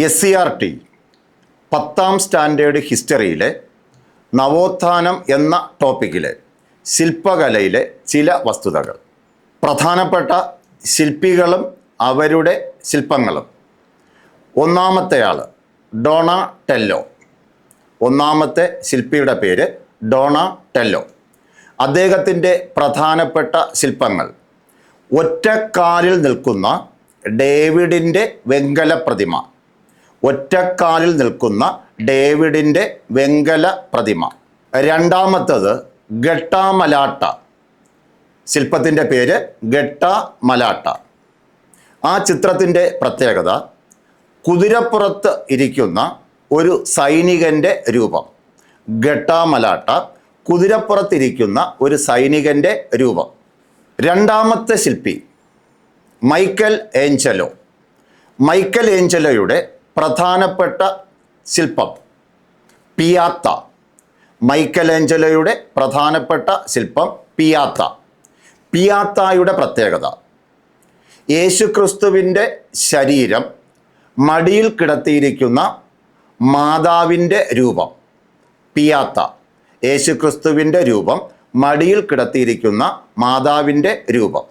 S C R T പത്താം standard ഹിസ്റ്ററിയിലെ നവോത്ഥാനം എന്ന ടോപ്പിക്കിലെ ശില്പകലയിലെ ചില വസ്തുതകൾ. പ്രധാനപ്പെട്ട ശില്പികളും അവരുടെ ശില്പങ്ങളും. ഒന്നാമത്തെയാൾ ഡോണ ടെല്ലോ. ഒന്നാമത്തെ ശില്പിയുടെ പേര് ഡോണ ടെല്ലോ. അദ്ദേഹത്തിന്റെ പ്രധാനപ്പെട്ട ശില്പങ്ങൾ. ഒറ്റക്കാലിൽ നിൽക്കുന്ന ഡേവിഡിന്റെ വെങ്കല പ്രതിമ. ഒറ്റക്കാലിൽ നിൽക്കുന്ന ഡേവിഡിന്റെ വെങ്കല പ്രതിമ. രണ്ടാമത്തത് ഘട്ടാമലാട്ട ശില്പത്തിന്റെ പേര് ഘട്ടാമലാട്ട ആ ചിത്രത്തിന്റെ പ്രത്യേകത കുതിരപ്പുറത്ത് ഇരിക്കുന്ന ഒരു സൈനികന്റെ രൂപം. ഘട്ടാമലാട്ട കുതിരപ്പുറത്തിരിക്കുന്ന ഒരു സൈനികന്റെ രൂപം. രണ്ടാമത്തെ ശില്പി മൈക്കൽ ഏഞ്ചലോ. മൈക്കൽ ഏഞ്ചലോയുടെ പ്രധാനപ്പെട്ട ശില്പം. പിയാത്ത. മൈക്കൽ ഏഞ്ചലോയുടെ പ്രധാനപ്പെട്ട ശില്പം പിയാത്ത. പിയാത്തായുടെ പ്രത്യേകത. യേശുക്രിസ്തുവിന്റെ ശരീരം മടിയിൽ കിടത്തിയിരിക്കുന്ന മാതാവിന്റെ രൂപം പിയാത്ത. യേശുക്രിസ്തുവിന്റെ രൂപം മടിയിൽ കിടത്തിയിരിക്കുന്ന മാതാവിന്റെ രൂപം.